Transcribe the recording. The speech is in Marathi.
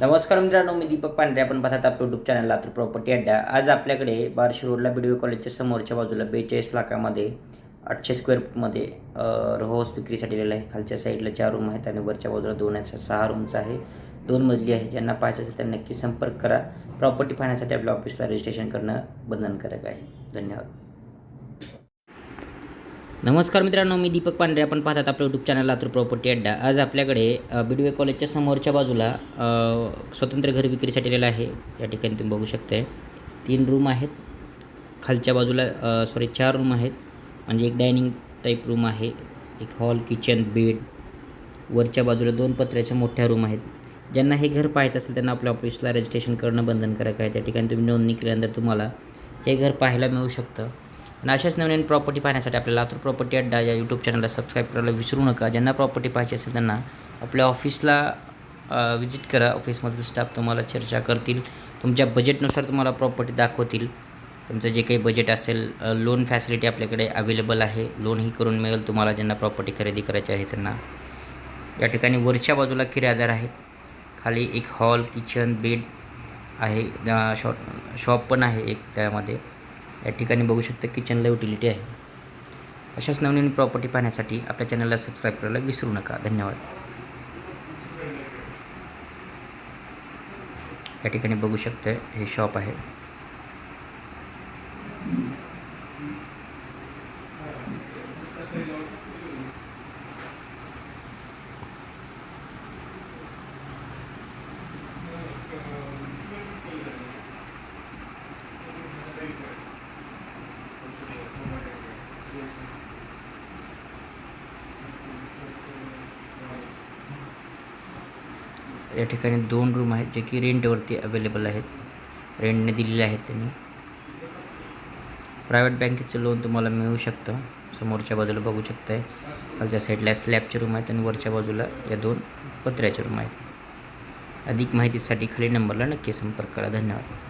नमस्कार मित्रांनो मी दीपक पांढरे. आपण पाहतात आपल्या युट्यूब चॅनल लातूर प्रॉपर्टी अड्डा. आज आपल्याकडे बार्शी रोडला बीडीओ कॉलेजच्या समोरच्या बाजूला बेचाळीस लाखामध्ये आठशे स्क्वेअर फूटमध्ये रोहस विक्रीसाठी दिलेला आहे. खालच्या साईडला चार रूम आहेत आणि वरच्या बाजूला दोन आहेत. सहा रूमचा आहे. दोन मजली आहे. ज्यांना पाहायचं असेल त्यांना नक्की संपर्क करा. प्रॉपर्टी पाहण्यासाठी आपल्या ऑफिसला रजिस्ट्रेशन करणं बंधनकारक आहे. धन्यवाद. नमस्कार मित्रांनो मी दीपक पांढरे. आपण पाहतात आपलं यूट्यूब चॅनल लातूर प्रॉपर्टी अड्डा. आज आपल्याकडे बी डी कॉलेजच्या समोरच्या बाजूला स्वतंत्र घर विक्रीसाठी आलेलं आहे. या ठिकाणी तुम्ही बघू शकताय. तीन रूम आहेत. खालच्या बाजूला सॉरी चार रूम आहेत. म्हणजे एक डायनिंग टाईप रूम आहे एक हॉल किचन बेड वरच्या बाजूला दोन पत्र्याच्या मोठ्या रूम आहेत. ज्यांना हे घर पाहायचं असेल त्यांना आपल्या ऑफिसला रजिस्ट्रेशन करणं बंधनकारक आहे त्या ठिकाणी तुम्ही नोंदणी केल्यानंतर तुम्हाला हे घर पाहायला मिळू शकतं. आणि अशाच नवीन प्रॉपर्टी पाहण्यासाठी आपल्या लातूर प्रॉपर्टी अड्डा या यूट्यूब चॅनलला सबस्क्राईब करायला विसरू नका. ज्यांना प्रॉपर्टी पाहिजे असेल त्यांना आपल्या ऑफिसला विजिट करा. ऑफिसमधील स्टाफ तुम्हाला चर्चा करतील. तुमच्या बजेटनुसार तुम्हाला प्रॉपर्टी दाखवतील. तुमचं जे काही बजेट असेल लोन फॅसिलिटी आपल्याकडे अवेलेबल आहे. लोनही करून मिळेल तुम्हाला ज्यांना प्रॉपर्टी खरेदी करायची आहे त्यांना. या ठिकाणी वरच्या बाजूला किरायादार आहेत. खाली एक हॉल किचन बेड आहे. शॉप शॉप पण आहे एक त्यामध्ये. या ठिकाणी बघू शकता किचनला युटिलिटी आहे. अशाच नवनवीन प्रॉपर्टी पाहण्यासाठी आपल्या चॅनलला सबस्क्राईब करायला विसरू नका. धन्यवाद. या ठिकाणी बघू शकतं हे शॉप आहे. या ठिकाणी दोन रूम आहेत जे की रेंटवरती अवेलेबल आहेत. रेंटने दिलेले आहेत त्यांनी. प्रायव्हेट बँकेचं लोन तुम्हाला मिळू शकतं. समोरच्या बाजूला बघू शकताय. खालच्या साईडला स्लॅबचे रूम आहेत आणि वरच्या बाजूला या दोन पत्र्याचे रूम आहेत. अधिक माहितीसाठी खाली नंबरला नक्की संपर्क करा. धन्यवाद.